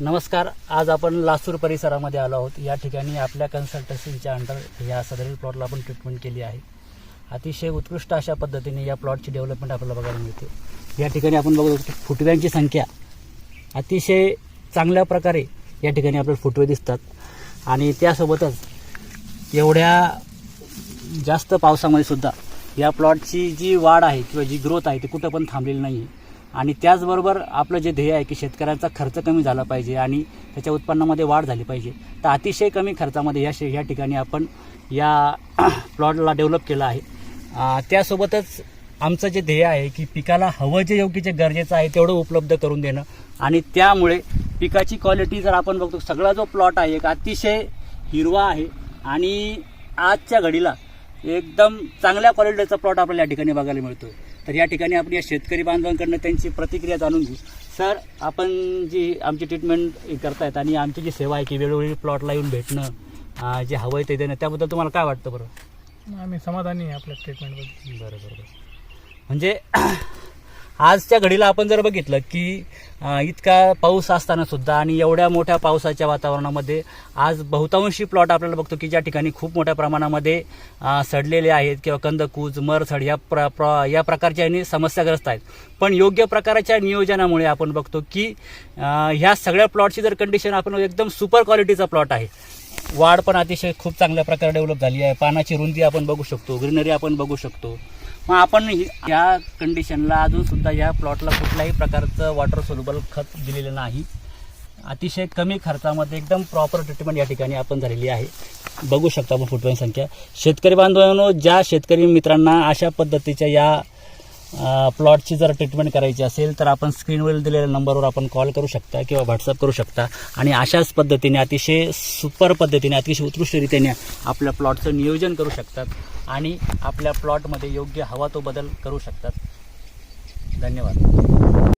नमस्कार आज आपण लासूर परिसरामध्ये आलो आहोत. या ठिकाणी आपल्या कन्सल्टन्सीच्या अंडर या सदरील प्लॉटला आपण ट्रीटमेंट केली आहे. अतिशय उत्कृष्ट अशा पद्धतीने या प्लॉटची डेव्हलपमेंट आपल्याला बघायला मिळते. या ठिकाणी आपण बघत की फुटव्यांची संख्या. अतिशय चांगल्या प्रकारे या ठिकाणी आपल्याला फुटवे दिसतात. आणि त्यासोबतच एवढ्या जास्त पावसामध्ये सुद्धा या प्लॉटची जी वाढ आहे किंवा जी ग्रोथ आहे ती कुठं पण थांबलेली नाही आहे आणि त्याचबरोबर आपलं जे ध्येय आहे की शेतकऱ्यांचा खर्च कमी झाला पाहिजे आणि त्याच्या उत्पन्नामध्ये वाढ झाली पाहिजे तर अतिशय कमी खर्चामध्ये या शे या ठिकाणी आपण या प्लॉटला डेव्हलप केलं आहे. त्यासोबतच आमचं जे ध्येय आहे की पिकाला हवं जे योग्य जे गरजेचं आहे तेवढं उपलब्ध करून देणं आणि त्यामुळे पिकाची क्वालिटी जर आपण बघतो सगळा जो प्लॉट आहे एक अतिशय हिरवा आहे आणि आजच्या घडीला एकदम चांगल्या क्वालिटीचा प्लॉट आपल्याला या ठिकाणी बघायला मिळतोय. तर या ठिकाणी आपण या शेतकरी बांधवांकडनं त्यांची प्रतिक्रिया जाणून घेऊ. सर आपण जी आमची ट्रीटमेंट करतायत आणि आमची जी सेवा आहे की वेळोवेळी प्लॉटला येऊन भेटणं जे हवं आहे ते देणं त्याबद्दल तुम्हाला काय वाटतं बरं? आम्ही समाधानी आहे आपल्या ट्रीटमेंटबद्दल बरं बरं बरं. म्हणजे आजच्या घडीला आपण जर बघितलं की इतका पाऊस असताना सुद्धा आणि एवढ्या मोठ्या पावसाच्या वातावरणामध्ये आज बहुतांशी प्लॉट आपल्याला बघतो की ज्या ठिकाणी खूप मोठ्या प्रमाणामध्ये सडलेले आहेत किंवा कंदकूज मरसड या प्र प्र या प्रकारच्या यांनी समस्याग्रस्त आहेत. पण योग्य प्रकारच्या नियोजनामुळे आपण बघतो की ह्या सगळ्या प्लॉटची जर कंडिशन आपण एकदम सुपर क्वालिटीचा प्लॉट आहे. वाढ पण अतिशय खूप चांगल्या प्रकारे डेव्हलप झाली आहे. पानाची रुंदी आपण बघू शकतो ग्रीनरी आपण बघू शकतो. मग आपण ही- या कंडिशनला अजून सुद्धा या प्लॉटला कुठल्याही प्रकारचं वॉटर सोल्युबल खत दिलेलं नाही. अतिशय कमी खर्चामध्ये एकदम प्रॉपर ट्रीटमेंट या ठिकाणी आपण झालेली आहे. बघू शकता आपण फुटव्यांची संख्या. शेतकरी बांधवांनो ज्या शेतकरी मित्रांना अशा पद्धतीच्या या प्लॉटची जर ट्रीटमेंट करायची असेल तर आपण स्क्रीनवरील दिलेल्या नंबरवर आपण कॉल करू शकता किंवा व्हॉट्सअप करू शकता. आणि अशाच पद्धतीने अतिशय सुपर पद्धतीने अतिशय उत्कृष्टरित्याने आपल्या प्लॉटचं नियोजन करू शकतात आणि आपल्या प्लॉटमध्ये योग्य हवा तो बदल करू शकतात. धन्यवाद.